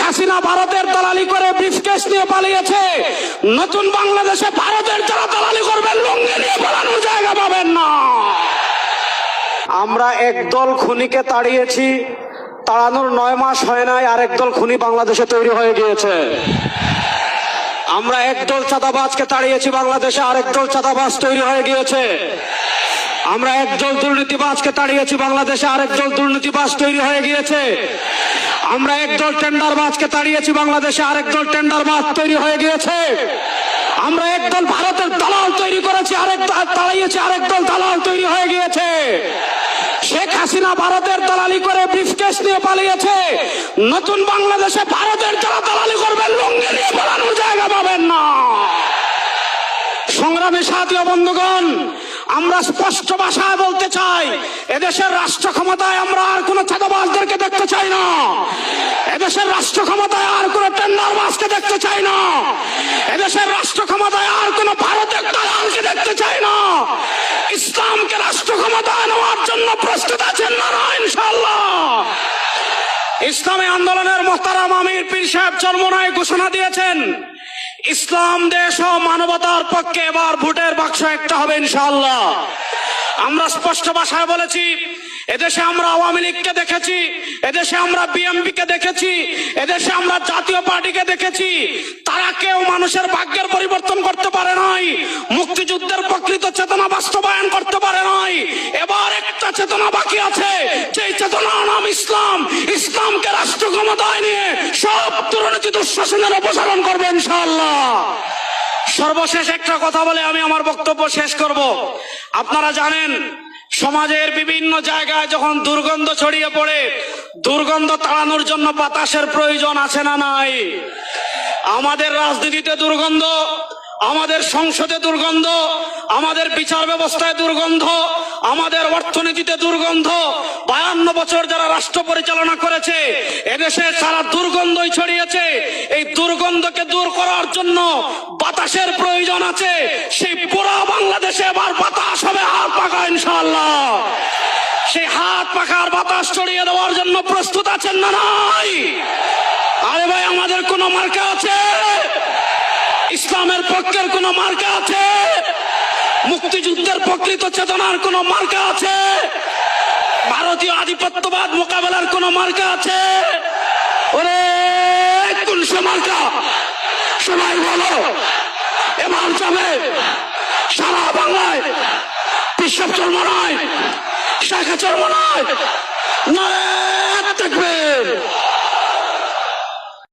হাসিনা ভারতের দালালি করে ব্রিফকেস নিয়ে পালিয়েছে। নতুন বাংলাদেশে ভারতের যারা দালালি করবেন লুঙ্গি নিয়ে পালানোর জায়গা পাবেন না। আমরা একদল খুনিকে তাড়িয়েছি, তাড়ানোর নয় মাস হয় নাই আর একদল খুনি বাংলাদেশে তৈরি হয়ে গিয়েছে। আমরা একদল চাঁদাবাজকে তাড়িয়েছি, বাংলাদেশে আর একদল চাঁদাবাজ তৈরি হয়ে গিয়েছে। আমরা একদল দুর্নীতিবাজকে তাড়িয়েছি, বাংলাদেশে আর একদল দুর্নীতিবাজ তৈরি হয়ে গিয়েছে। আমরা একদল টেন্ডারবাজকে তাড়িয়েছি বাংলাদেশে আর একদল টেন্ডারবাজ তৈরি হয়ে গিয়েছে। আমরা একদল ভারতের দালাল তৈরি করেছি, আরেক তাড়িয়েছি আরেক দল দালাল তৈরি হয়ে গিয়েছে। শেখ হাসিনা ভারতের দালালি করে ব্রিফকেস নিয়ে পালিয়েছে। নতুন বাংলাদেশে ভারতের যারা দালালি করবেন, লুঙ্গি নিয়ে পালানোর জায়গা পাবেন না। সংগ্রামী সাথীয় বন্ধুগণ আমরা স্পষ্ট ভাষায় বলতে চাই, এদেশের রাষ্ট্র ক্ষমতায় আমরা আর কোন চাঁদাবাজদেরকে দেখতে চাই না। এদেশের রাষ্ট্র ক্ষমতায় আর কোন টেন্ডারবাজকে দেখতে চাই না। এদেশের রাষ্ট্র ক্ষমতায় আর কোন ভারতের দালালকে দেখতে চাই না। ইসলামকে রাষ্ট্র ক্ষমতায় নেওয়ার জন্য প্রস্তুত আছেন না ইনশাল্লাহ ইসলামী আন্দোলনের মোহতারাম আমির পীর সাহেব চরমনায় ঘোষণা দিয়েছেন, ইসলাম দেশ ও মানবতার পক্ষে এবার ভোটের বাক্স একটা হবে ইনশাআল্লাহ। আমরা স্পষ্ট ভাষায় বলেছি, এদেশে আমরা আওয়ামী লীগকে দেখেছি, এদেশে আমরা বিএমপি কে দেখেছি, এদেশে আমরা জাতীয় পার্টিকে দেখেছি। তারা কেউ মানুষের ভাগ্যের পরিবর্তন করতে পারে নাই, মুক্তিযুদ্ধের প্রকৃত চেতনা বাস্তবায়ন করতে পারে নাই। এবার একটা চেতনা বাকি আছে সেই চেতনা নাম ইসলাম। ইসলামকে রাষ্ট্র ক্ষমতায় নিয়ে সব দুর্নীতি দুঃশাসনের অপসারণ করবে ইনশাআল্লাহ। সর্বশেষ একটা কথা বলে আমি আমার বক্তব্য শেষ করব। আপনারা জানেন, সমাজের বিভিন্ন জায়গায় যখন দুর্গন্ধ ছড়িয়ে পড়ে, দুর্গন্ধ তাড়ানোর জন্য বাতাসের প্রয়োজন আছে না নাই? আমাদের রাজনীতিতে দুর্গন্ধ, আমাদের সংসদে দুর্গন্ধ, আমাদের বিচার ব্যবস্থায় দুর্গন্ধ, আমাদের অর্থনীতিতে দুর্গন্ধ, বায়ান্ন বছর যারা রাষ্ট্র পরিচালনা করেছে, এদেশে সারা দুর্গন্ধই ছড়িয়েছে। এই দুর্গন্ধকে দূর করার জন্য বাতাসের প্রয়োজন আছে, সেই পুরো বাংলাদেশে এবার বাতাস হবে হাত পাকা ইনশাল্লাহ সেই হাত পাখার বাতাস ছড়িয়ে দেওয়ার জন্য প্রস্তুত আছেন না নাই? আরে ভাই, আমাদের কোনো মার্কা আছে? ইসলামের পক্ষের কোন মার্কা আছে? মুক্তিযুদ্ধের প্রকৃত চেতনার কোন মার্কা আছে? ভারতীয় আধিপত্যবাদ মোকাবেলার কোন মার্কা আছে? ওরে, কোন সে মার্কা সবাই বলো সারা বাংলায় বিশ্ব চর্ম নয় শাখা চর্ম নয় নয়